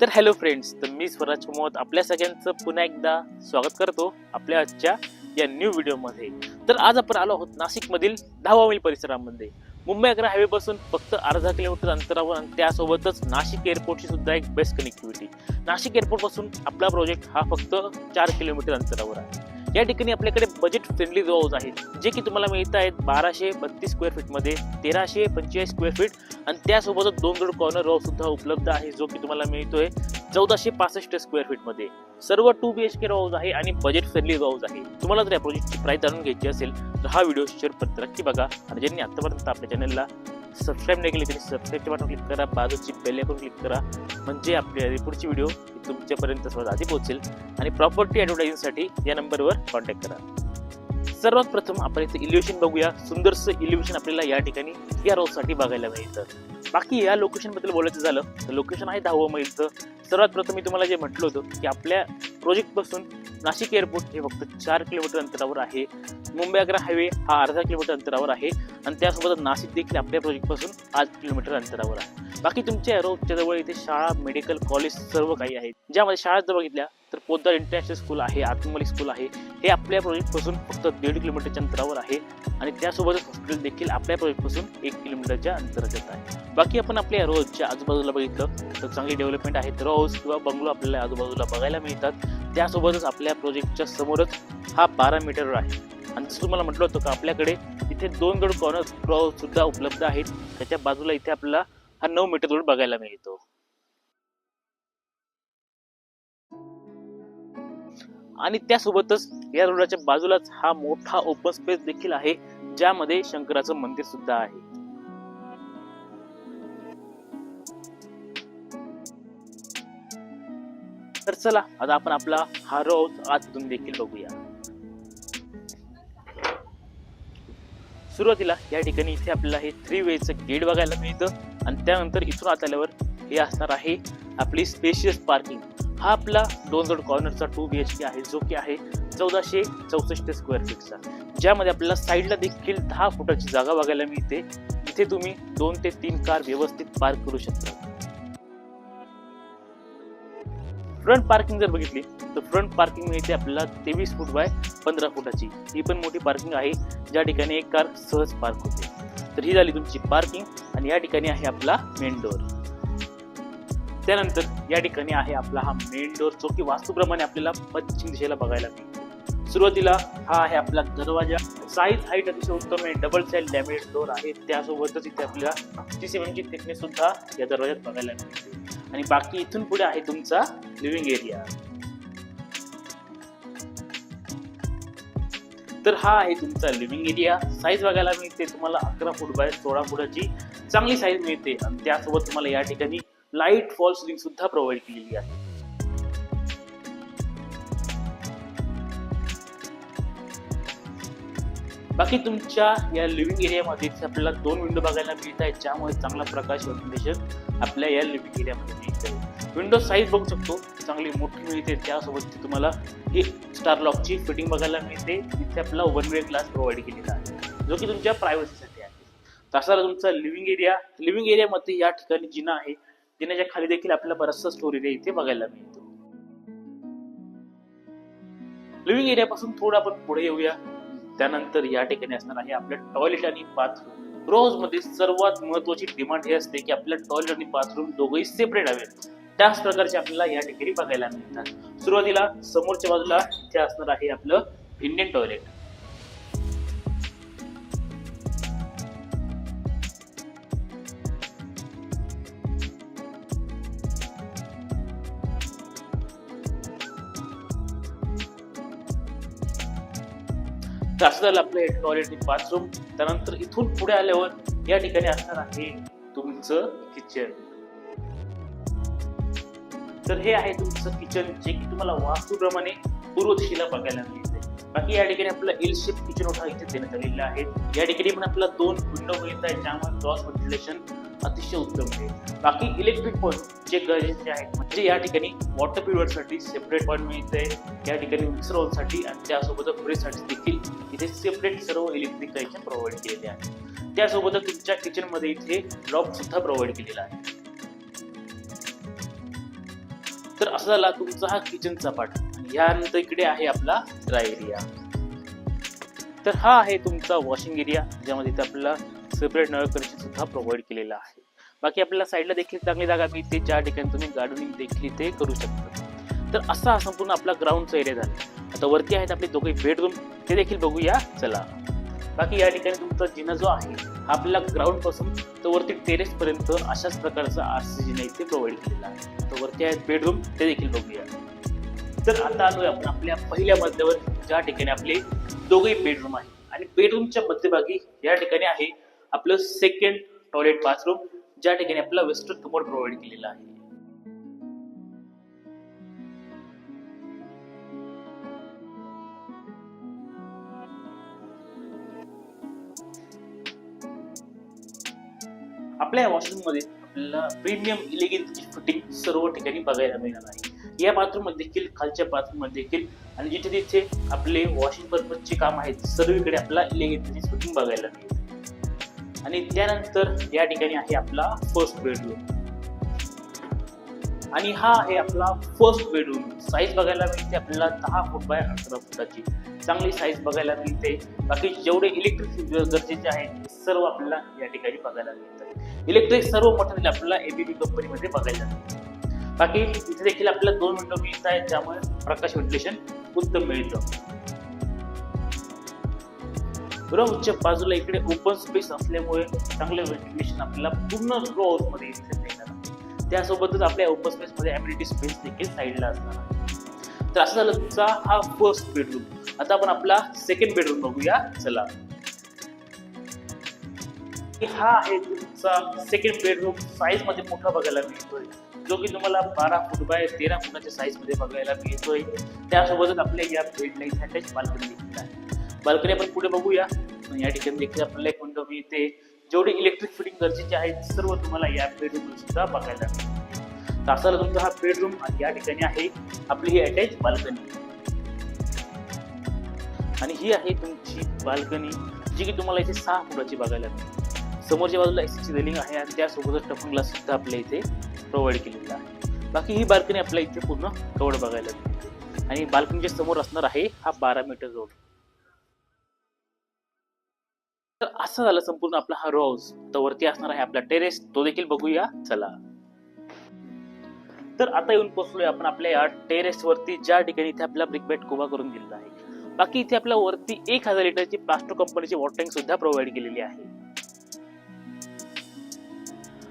तर hello friends तर मी स्वराज मोहत आपल्या सगळ्यांचं पुन्हा एकदा स्वागत करतो आपल्या आजच्या या न्यू व्हिडिओमध्ये तर आज आपण आलो आहोत नाशिकमधील दहावा मैल परिसरामध्ये. मुंबई अकरा हायवेपासून फक्त अर्धा किलोमीटर अंतरावर आणि त्यासोबतच नाशिक एअरपोर्टची सुद्धा एक बेस्ट कनेक्टिव्हिटी नाशिक एअरपोर्टपासून आपला प्रोजेक्ट हा फक्त चार किलोमीटर अंतरावर आहे. या ठिकाणी आपल्याकडे बजेट फ्रेंडली रोज आहेत जे की तुम्हाला मिळत आहेत बाराशे बत्तीस स्क्वेअर फीटमध्ये तेराशे पंचेचाळीस स्क्वेअर फीट आणि त्यासोबतच दोन रोड कॉर्नर रो सुद्धा उपलब्ध आहे जो की तुम्हाला मिळतोय चौदाशे पासष्ट स्क्वेअर फीटमध्ये सर्व two B H K rows आहे आणि बजेट फ्रेंडली रॉज आहे. तुम्हाला जर या प्रोजेक्टची प्राईस जाणून घ्यायची असेल तर हा व्हिडिओ शेअर नक्की बघा. आणि ज्यांनी आतापर्यंत आपल्या चॅनलला सबस्क्राईब नाही केली त्यांनी सबस्क्राईबचे बटन क्लिक करा. बाजूची बेल आयकॉन क्लिक करा. म्हणजे आपली पुढची व्हिडिओ तुमच्यापर्यंत सर्वात आधी पोहोचेल. आणि प्रॉपर्टी ॲडव्हर्टायझिंगसाठी या नंबरवर कॉन्टॅक्ट करा. सर्वात प्रथम आपण इथे इल्युशन बघूया. सुंदरसं इल्युशन आपल्याला या ठिकाणी या रोजसाठी बघायला मिळतं. बाकी या लोकेशनबद्दल बोलायचं झालं तर लोकेशन आहे दहावं मैलचं सर्वात प्रथम मी तुम्हाला जे म्हटलं होतं की आपल्या प्रोजेक्टपासून नाशिक एअरपोर्ट हे फक्त चार किलोमीटर अंतरावर आहे. मुंबई आग्रा हायवे हा अर्धा किलोमीटर अंतरावर आहे. आणि त्यासोबत नाशिक देखील आपल्या प्रोजेक्टपासून पाच किलोमीटर अंतरावर आहे. बाकी तुमच्या रोजच्या जवळ इथे शाळा मेडिकल कॉलेज सर्व काही आहेत. ज्यामध्ये शाळा जर बघितल्या तर पोद्दार इंटरनॅशनल स्कूल आहे आत्मली स्कूल आहे. हे आपल्या प्रोजेक्टपासून फक्त दीड किलोमीटरच्या अंतरावर आहे. आणि त्यासोबतच हॉस्पिटल देखील आपल्या प्रोजेक्टपासून एक किलोमीटरच्या अंतरात आहे. बाकी आपण आपल्या रोजच्या आजूबाजूला बघितलं तर चांगली डेव्हलपमेंट आहे. रोज किंवा बंगलो आपल्याला आजूबाजूला बघायला मिळतात. त्यासोबतच आपल्या प्रोजेक्टच्या समोरच हा बारा मीटरवर आहे. आणि जसं तुम्हाला म्हटलं होतं का आपल्याकडे इथे दोन गड कॉर्नर सुद्धा उपलब्ध आहेत. त्याच्या बाजूला इथे आपल्याला हा नऊ मीटर रोड बघायला मिळतो. आणि त्यासोबतच या रोडाच्या बाजूलाच हा मोठा ओपन स्पेस देखील आहे ज्यामध्ये शंकराचं मंदिर सुद्धा आहे. तर चला आता आपण आपला हा रोज आतून देखील बघूया. सुरुवातीला या ठिकाणी इथे आपल्याला हे थ्री वेचं गेट बघायला मिळतं. आणि त्यानंतर इथून आत आल्यावर हे असणार आहे आपली स्पेशियस पार्किंग हा आपला दोन कॉर्नरचा टू बी एच के आहे जो की आहे चौदाशे चौसष्ट स्क्वेअर फीटचा ज्यामध्ये आपल्याला साईडला देखील दहा फुटाची जागा बघायला मिळते. इथे तुम्ही दोन ते तीन कार व्यवस्थित पार्क करू शकता. फ्रंट पार्किंग जर बघितली तर फ्रंट पार्किंग मिळते आपल्याला तेवीस फूट बाय पंधरा फुटाची. ही पण मोठी पार्किंग आहे ज्या ठिकाणी एक कार सहज पार्क होते. तर ही झाली तुमची पार्किंग आणि या ठिकाणी आहे आपला मेन डोअर त्यानंतर या ठिकाणी आहे आपला हा मेन डोअर जो की वास्तूप्रमाणे आपल्याला पश्चिम दिशेला बघायला मिळतो. सुरुवातीला हा आहे आपला दरवाजा. साईज हाईट अतिशय उत्तम आहे. डबल साईड लॅमिनेट डोअर आहे. त्यासोबतच इथे आपल्याला टी थिकनेस सुद्धा या दरवाज्यात बघायला मिळते. आणि बाकी इथून पुढे आहे तुमचा लिव्हिंग एरिया तर हा आहे तुमचा लिव्हिंग एरिया साईज बघायला मिळते तुम्हाला अकरा फूट बाय सोळा फुटाची. चांगली साईज मिळते आणि त्यासोबत तुम्हाला या ठिकाणी लाइट फॉल सिलिंग सुद्धा प्रोव्हाइड केलेली आहे. बाकी तुमच्या या लिव्हिंग एरियामध्ये आपल्याला दोन विंडो बघायला मिळत आहेत. ज्यामुळे चांगला प्रकाश व्हेंटिलेशन आपल्या या लिव्हिंग एरियामध्ये मिळत आहे विंडोज साईज बघू शकतो. चांगली मोठी मिळते त्यासोबत तुम्हाला ही स्टार लॉकची फिटिंग बघायला मिळते. इथे आपला वन वे ग्लास प्रोव्हाइड केलेला आहे. जो की तुमच्या प्रायव्हसीसाठी आहे. तसा तुमचा लिव्हिंग एरिया लिव्हिंग एरियामध्ये या ठिकाणी जिना आहे. जिन्याच्या खाली देखील आपल्याला बराचसा स्टोर एरिया इथे बघायला मिळतो. लिव्हिंग एरियापासून थोडं आपण पुढे येऊया. त्यानंतर या ठिकाणी असणार आहे आपलं टॉयलेट आणि बाथरूम रोजमध्ये सर्वात महत्वाची डिमांड हे असते की आपल्या टॉयलेट आणि बाथरूम दोघंही सेपरेट हवेत. त्याच प्रकारचे आपल्याला या ठिकाणी बघायला मिळतात. सुरुवातीला समोरच्या बाजूला इथे असणार आहे आपलं इंडियन टॉयलेट तर असं झालं आपलं हे टॉयलेट बाथरूम त्यानंतर इथून पुढे आल्यावर या ठिकाणी असणार आहे तुमचं किचन तर हे आहे तुमचं किचन जे की तुम्हाला वास्तूप्रमाणे पूर्व दिशेला बघायला मिळते बाकी या ठिकाणी आपला एल शेप किचन ओठा इथे देण्यात आलेला आहे या ठिकाणी पण आपला दोन विंडो मिळत आहेत ज्यामुळे क्रॉस व्हेंटिलेशन अतिशय उत्तम आहे. बाकी इलेक्ट्रिक पॉईंट जे गरजेचे आहेत म्हणजे या ठिकाणी वॉटर प्युअरसाठी सेपरेट पॉईंट मिळते या ठिकाणी मिक्सरसाठी आणि त्यासोबत फ्रीजसाठी देखील इथे सेपरेट सर्व इलेक्ट्रिक कनेक्शन प्रोव्हाइड केलेले आहे त्यासोबतच तुमच्या किचनमध्ये इथे लॉक सुद्धा प्रोव्हाइड केलेला आहे. तर असा झाला तुमचा हा किचनचा पार्ट यानंतर इकडे आहे आपला ड्राय एरिया तर हा आहे तुमचा वॉशिंग एरिया ज्यामध्ये इथे आपल्याला सेपरेट नळ कनेक्शन सुद्धा प्रोव्हाइड केलेलं आहे. बाकी आपल्याला साईडला देखील चांगली जागा मिळते ज्या ठिकाणी तुम्ही गार्डनिंग देखील इथे करू शकता. तर असा हा संपूर्ण आपला ग्राउंडचा एरिया झाला. आता वरती आहेत आपले दोघे बेडरूम ते देखील बघूया. चला. बाकी या ठिकाणी तुमचा जिना जो आहे आपल्याला ग्राउंडपासून तर वरती टेरेस पर्यंत अशाच प्रकारचा आर सी जिना इथे प्रोव्हाइड केलेला आहे. तर वरती आहेत बेडरूम ते देखील बघूया. तर आता आलोय आपण आपल्या पहिल्या मजल्यावर ज्या ठिकाणी आपले दोघे बेडरूम आहे आणि बेडरूमच्या मध्यभागी या ठिकाणी आहे आपलं सेकंड टॉयलेट बाथरूम ज्या ठिकाणी आपला वेस्टर्न कमोड प्रोव्हाइड केलेला आहे. आपल्या वॉशरूममध्ये आपल्याला प्रीमियम इलेगन्सची फिटिंग सर्व ठिकाणी बघायला मिळणार आहे. या बाथरूममध्ये देखील खालच्या बाथरूममध्ये देखील आणि जिथे तिथे आपले वॉशिंग पर्पजचे काम आहेत सर्वीकडे आपला इलेगन्सची फिटिंग बघायला मिळते आणि त्यानंतर या ठिकाणी आहे आपला फर्स्ट बेडरूम आणि हा आहे आपला फर्स्ट बेडरूम साईज बघायला मिळते आपल्याला दहा फूट बाय अठरा फुटाची. चांगली साईज बघायला मिळते. बाकी जेवढे इलेक्ट्रिक गरजेचे आहेत सर्व आपल्याला या ठिकाणी बघायला मिळतात. इलेक्ट्रिक सर्व मटेरियल आपल्याला एबीबी कंपनीमध्ये बघायला मिळतं बाकी इथे देखील आपल्याला दोन विंडो मिळत आहेत ज्यामुळे प्रकाश व्हेंटिलेशन उत्तम मिळतं. ग्राउंडच्या बाजूला इकडे ओपन स्पेस असल्यामुळे चांगलं व्हेंटिलेशन आपल्याला पूर्ण रो हाऊसमध्ये इथे मिळणार त्यासोबतच आपल्या ओपन स्पेस मध्ये स्पेस देखील साईडला असणार आहे. तर असं झालं तुमचा हा फर्स्ट बेडरूम आता आपण आपला सेकंड बेडरूम बघूया. चला. हा आहे तुमचा सेकंड बेडरूम साईजमध्ये मोठा बघायला मिळतोय. जो की तुम्हाला बारा फूट बाय तेरा फुटाच्या साईजमध्ये बघायला मिळतोय. त्यासोबतच आपल्या या बेडला इथे अटॅच बाल्कनी देखील आहे. बाल्कनी आपण पुढे बघूया. आणि या ठिकाणी देखील आपल्याला एक विंडो मिळते. जेवढे इलेक्ट्रिक फिटिंग गरजेचे आहेत सर्व तुम्हाला या बेडरूम सुद्धा बघायला मिळते. तर तुमचा हा बेडरूम या ठिकाणी आहे आपली ही अटॅच बाल्कनी आणि ही आहे तुमची बाल्कनी जी की तुम्हाला इथे सहा फुटाची बघायला मिळते. समोरच्या बाजूला एसीची रेलिंग आहे आणि त्यासोबतच टफन ग्लास सुद्धा आपल्या इथे प्रोव्हाइड केलेला आहे. बाकी ही बाल्कनी आपल्या इथे पूर्ण कवड बघायला मिळते. आणि बाल्कनीच्या समोर असणार आहे हा बारा मीटर रोड तर असं झालं संपूर्ण आपला हा रो हाऊस तर वरती असणार आहे आपला टेरेस तो देखील बघूया. चला. तर आता येऊन पोहोचलोय आपण आपल्या या टेरेस वरती ज्या ठिकाणी इथे आपला ब्रिक बेट कोबा करून दिलेला आहे. बाकी इथे आपल्या वरती एक हजार लिटरची प्लास्टो कंपनीची वॉटर टँक सुद्धा प्रोव्हाइड केलेली आहे.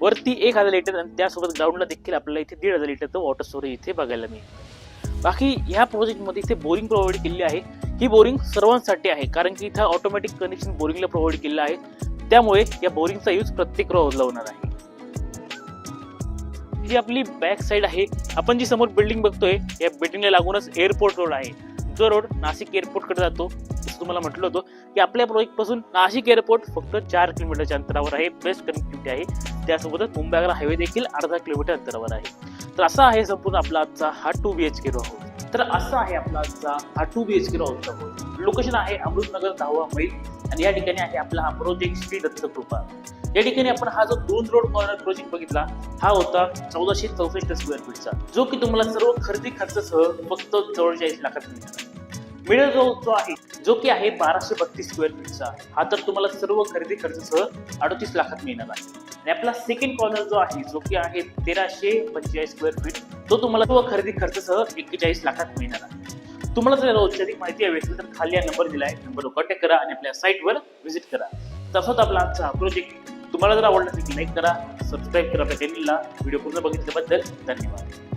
वरती एक हजार लिटर आणि त्यासोबत ग्राउंडला देखील आपल्याला इथे दीड हजार लिटरचं वॉटर स्टोरेज इथे बघायला मिळेल. बाकी ह्या प्रोजेक्टमध्ये इथे बोरिंग प्रोव्हाइड केलेली आहे. ही बोरिंग सर्वांसाठी आहे कारण की इथं ऑटोमॅटिक कनेक्शन बोरिंगला प्रोव्हाइड केलं आहे. त्यामुळे या बोरिंगचा यूज प्रत्येक रोजला होणार आहे. जी आपली बॅक साईड आहे. आपण जी समोर बिल्डिंग बघतोय या बिल्डिंगला लागूनच एअरपोर्ट रोड आहे. जो रोड नाशिक एअरपोर्टकडे जातो जसं तुम्हाला म्हटलं होतं की आपल्या प्रोजेक्टपासून नाशिक एअरपोर्ट फक्त चार किलोमीटरच्या अंतरावर आहे. बेस्ट कनेक्टिव्हिटी आहे. त्यासोबतच मुंबई आग्रा हायवे देखील अर्धा किलोमीटर अंतरावर आहे. तर असा आहे संपूर्ण आपला आजचा हा two B H K row तर असा आहे आपला आजचा हा two B H K row हाऊसचा लोकेशन आहे अमृतनगर दहावा मैल आणि या ठिकाणी आहे आपला हा प्रोजेक्ट श्री दत्तकृपा या ठिकाणी आपण हा जो दोन रोड कॉर्नर प्रोजेक्ट बघितला हा होता चौदाशे चौसष्ट स्क्वेअर फीटचा जो की तुम्हाला सर्व खरेदी खर्चासह फक्त चौवेचाळीस लाखात मिळणार मिडल जो जो आहे जो की आहे बाराशे बत्तीस स्क्वेअर फीटचा हा तर तुम्हाला सर्व खरेदी खर्चासह अडतीस लाखात मिळणार आहे. आणि आपला सेकंड कॉर्नर जो आहे जो की आहे तेराशे पंचेचाळीस स्क्वेअर फीट तो तुम्हाला तो खरेदी खर्चासह एक्केचाळीस लाखात मिळणार आहे. तुम्हाला जर रोजची माहिती हवी असेल तर खाली हा नंबर दिला आहे नंबरवर कॉन्टॅक्ट करा आणि आपल्या साईटवर व्हिजिट करा. तसंच आपला आजचा हा प्रोजेक्ट तुम्हाला जर आवडला असेल लाईक करा सबस्क्राईब करा आपल्या चॅनलला व्हिडिओ पूर्ण बघितल्याबद्दल धन्यवाद.